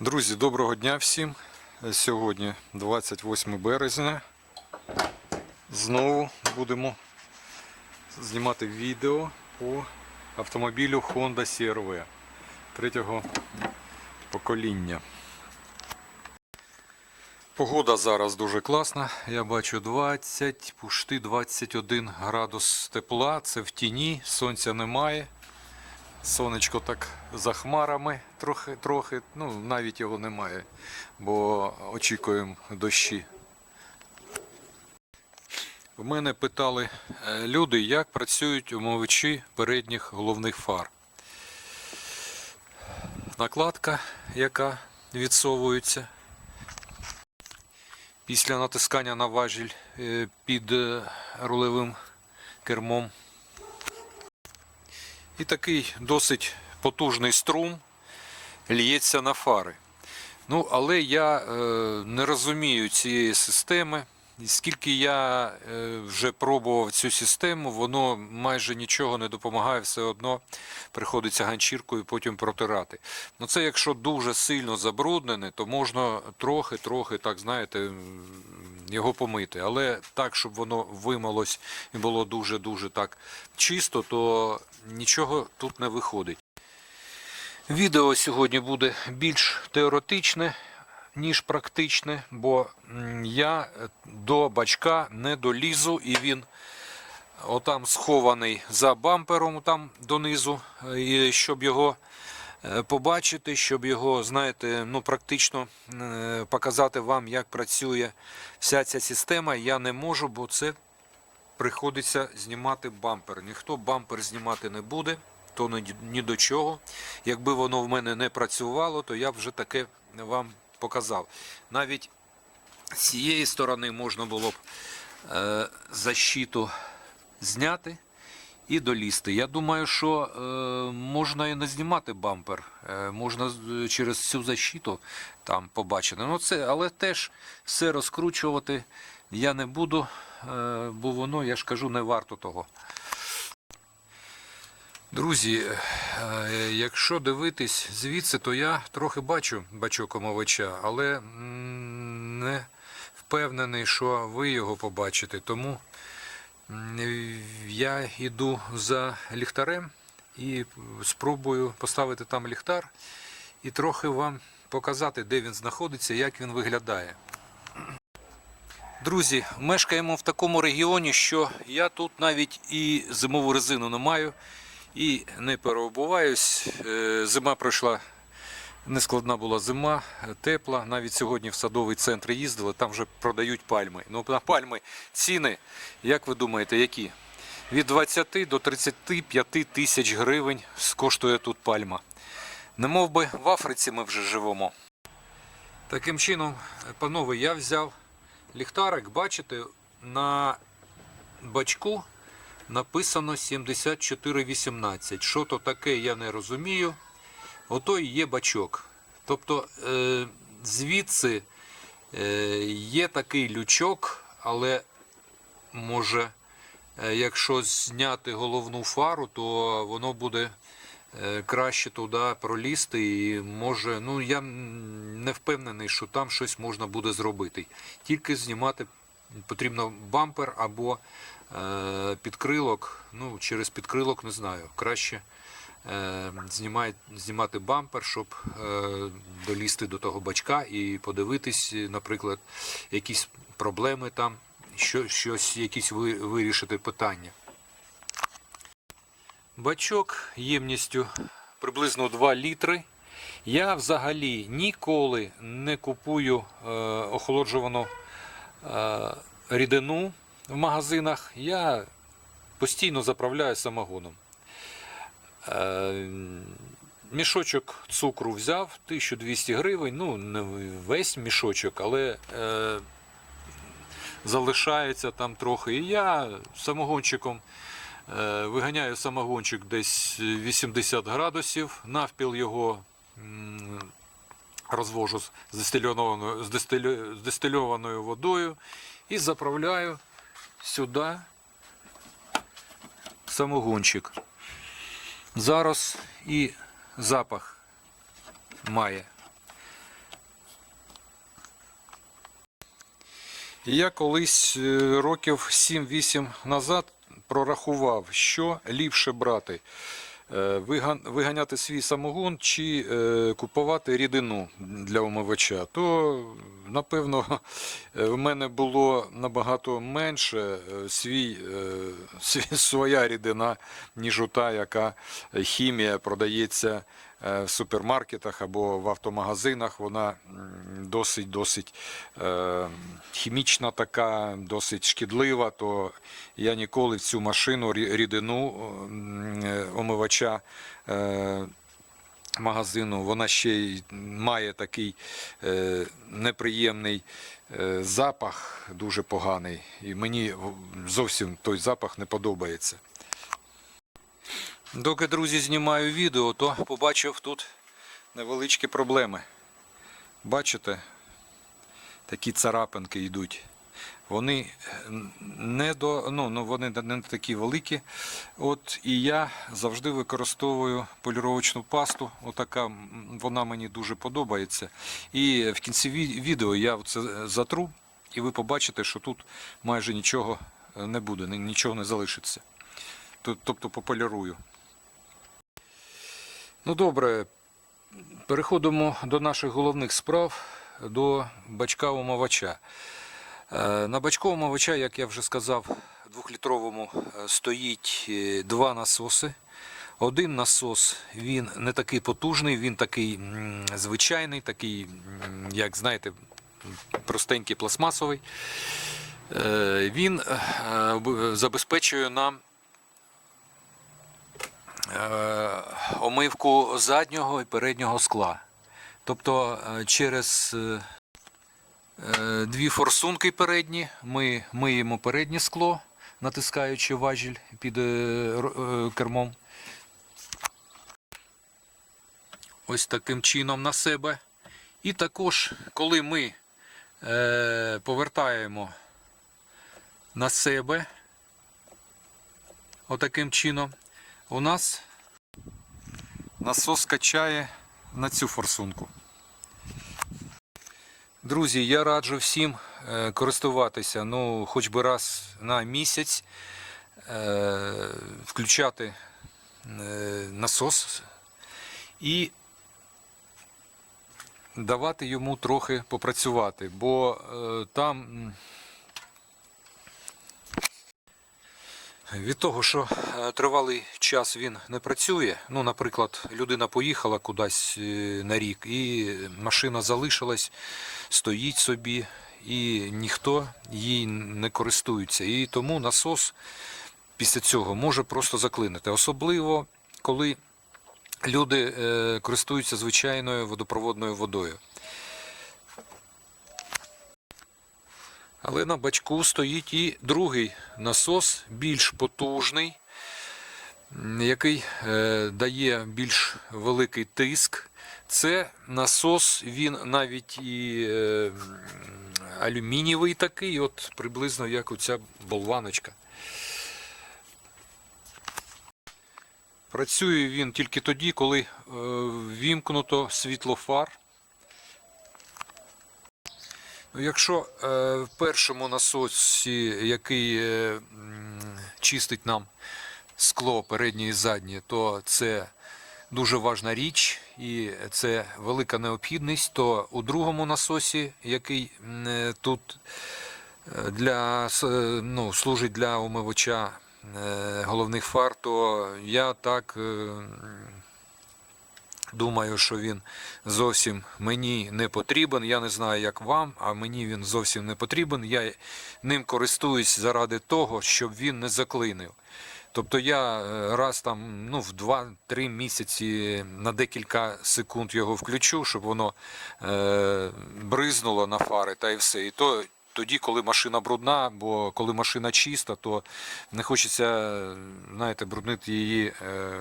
Друзі, доброго дня всім. Сьогодні 28 березня. Знову будемо знімати відео по автомобілю Honda CR-V третього покоління. Погода зараз дуже класна. Я бачу 20, пушти 21 градус тепла. Це в тіні, сонця немає. Сонечко так за хмарами трохи, трохи, ну навіть його немає, бо очікуємо дощі. В мене питали е, люди, як працюють умовичі передніх головних фар. Накладка, яка відсовується після натискання на важіль е, під е, рулевим кермом. І такий досить потужний струм лється на фари. Ну, але я е, не розумію цієї системи. Скільки я е, вже пробував цю систему, воно майже нічого не допомагає, все одно приходиться ганчіркою потім протирати. Ну це якщо дуже сильно забруднене, то можна трохи-трохи, так знаєте, його помити. Але так, щоб воно вимилось і було дуже-дуже так чисто, то нічого тут не виходить. Відео сьогодні буде більш теоретичне, ніж практичне, бо я до бачка не долізу і він отам схований за бампером там донизу. І щоб його е, побачити, щоб його, знаєте, ну практично е, показати вам, як працює вся ця система, я не можу, бо це приходиться знімати бампер. Ніхто бампер знімати не буде, то ні, до чого. Якби воно в мене не працювало, то я вже таке вам показав. Навіть з цієї сторони можна було б е, защиту зняти і долізти. Я думаю, що е, можна і не знімати бампер, е, можна через цю защиту там побачити. Ну, це, але теж все розкручувати я не буду, е, бо воно, я ж кажу, не варто того. Друзі, е, якщо дивитись звідси, то я трохи бачу бачок омовича, але не впевнений, що ви його побачите. Тому я йду за ліхтарем і спробую поставити там ліхтар і трохи вам показати, де він знаходиться, як він виглядає. Друзі, мешкаємо в такому регіоні, що я тут навіть і зимову резину не маю, і не переобуваюсь. Е, Зима пройшла, нескладна була зима, тепла. Навіть сьогодні в садовий центр їздили, там вже продають пальми. Ну, на пальми ціни, як ви думаєте, які? Від 20 до 35 тисяч гривень коштує тут пальма. Не мов би в Африці ми вже живемо. Таким чином, панове, я взяв ліхтарик, бачите, на бачку написано 7418. Що то таке, я не розумію. Ото і є бачок. Тобто е, звідси е, є такий лючок, але може, е, якщо зняти головну фару, то воно буде краще туди пролізти і може, ну я не впевнений, що там щось можна буде зробити. Тільки знімати потрібно бампер або підкрилок. Ну, через підкрилок не знаю. Краще е, знімай, знімати бампер, щоб е, долізти до того бачка і подивитись, наприклад, якісь проблеми там, що, щось, якісь вирішити питання. Бачок ємністю приблизно 2 літри. Я взагалі ніколи не купую е, охолоджувану е, рідину в магазинах. Я постійно заправляю самогоном. Е, мішочок цукру взяв 1200 гривень. Ну, не весь мішочок, але е, залишається там трохи. І я самогончиком е, виганяю самогончик десь 80 градусів, навпіл його м, розвожу з дистильованою, з дистильованою водою і заправляю сюди самогончик. Зараз і запах має. Я колись е, років 7-8 назад прорахував, що ліпше брати Е, виган- Виганяти свій самогон чи е, купувати рідину для умивача, то напевно в мене було набагато менше е, свій, своя рідина, ніж у та, яка хімія продається в супермаркетах або в автомагазинах. Вона досить досить е, хімічна така, досить шкідлива. То я ніколи в цю машину рідину е, омивача. е, Магазину, вона ще й має такий е, неприємний е, запах, дуже поганий. І мені зовсім той запах не подобається. Доки, друзі, знімаю відео, то побачив тут невеличкі проблеми. Бачите, такі царапинки йдуть. Вони не до, ну, ну, вони не такі великі. От, і я завжди використовую поліровочну пасту. Отака, вона мені дуже подобається. І в кінці відео я це затру, і ви побачите, що тут майже нічого не буде, нічого не залишиться. Тобто пополірую. Ну добре, переходимо до наших головних справ, до бачка умивача. Е, На бачку умивача, як я вже сказав, двохлітровому е, стоїть е, два насоси. Один насос він не такий потужний, він такий звичайний, такий, як знаєте, простенький пластмасовий. Він забезпечує нам омивку заднього і переднього скла. Тобто е, через е, е, дві форсунки передні ми миємо переднє скло, натискаючи важіль під е, е, кермом. Ось таким чином на себе. І також, коли ми е, повертаємо на себе, отаким чином, у нас насос качає на цю форсунку. Друзі, я раджу всім е, користуватися ну, хоч би раз на місяць, е, включати е, насос і давати йому трохи попрацювати, бо там від того, що тривалий час він не працює, ну, наприклад, людина поїхала кудись е, на рік, і машина залишилась, стоїть собі, і ніхто їй не користується. І тому насос після цього може просто заклинити. Особливо, коли люди е, користуються звичайною водопроводною водою. Але на бачку стоїть і другий насос, більш потужний, який е, дає більш великий тиск. Це насос, він навіть і е, алюмінієвий такий, от приблизно як оця болваночка. Працює він тільки тоді, коли е, вімкнуто світло фар. Ну, Якщо в першому насосі, який чистить нам скло переднє і заднє, то це дуже важна річ і це велика необхідність, то у другому насосі, який е, тут е, для, е, ну, служить для умивача головних фар, то я так Думаю, що він зовсім мені не потрібен. Я не знаю, як вам, а мені він зовсім не потрібен. Я ним користуюсь заради того, щоб він не заклинив. Тобто я е, раз там ну, в 2-3 місяці на декілька секунд його включу, щоб воно е, бризнуло на фари та і все. І то тоді, коли машина брудна, бо коли машина чиста, то не хочеться знаєте, бруднити її е,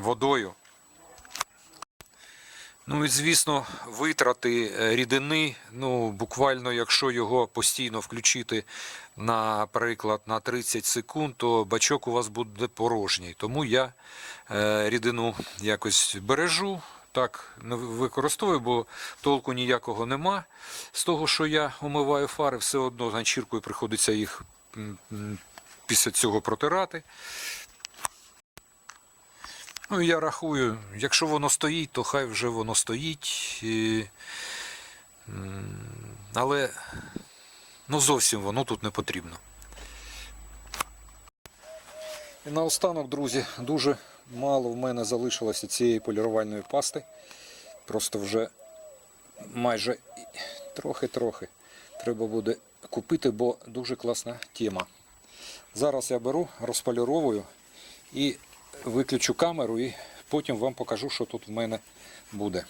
водою. Ну і звісно, витрати е, рідини, ну буквально, якщо його постійно включити, наприклад, на 30 секунд, то бачок у вас буде порожній. Тому я е, рідину якось бережу, так не використовую, бо толку ніякого нема. З того, що я омиваю фари, все одно ганчіркою приходиться їх після цього протирати. Ну, я рахую, якщо воно стоїть, то хай вже воно стоїть. І, але ну, зовсім воно тут не потрібно. І наостанок, друзі, дуже мало в мене залишилося цієї полірувальної пасти. Просто вже майже трохи-трохи треба буде купити, бо дуже класна тема. Зараз я беру, розполіровую і виключу камеру, і потім вам покажу, що тут в мене буде.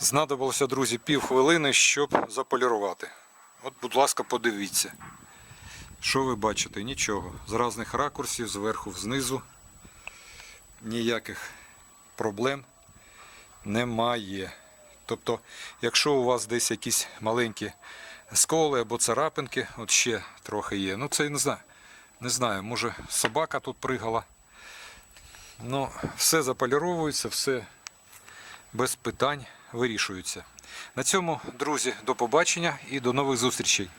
Знадобилося, друзі, пів хвилини, щоб заполірувати. От, будь ласка, подивіться. Що ви бачите? Нічого. З різних ракурсів, зверху, знизу. Ніяких проблем немає. Тобто, якщо у вас десь якісь маленькі сколи або царапинки, от ще трохи є. Ну це я не знаю. Не знаю, може собака тут пригала. Ну, все заполіровується, все без питань вирішується. На цьому, друзі, до побачення і до нових зустрічей.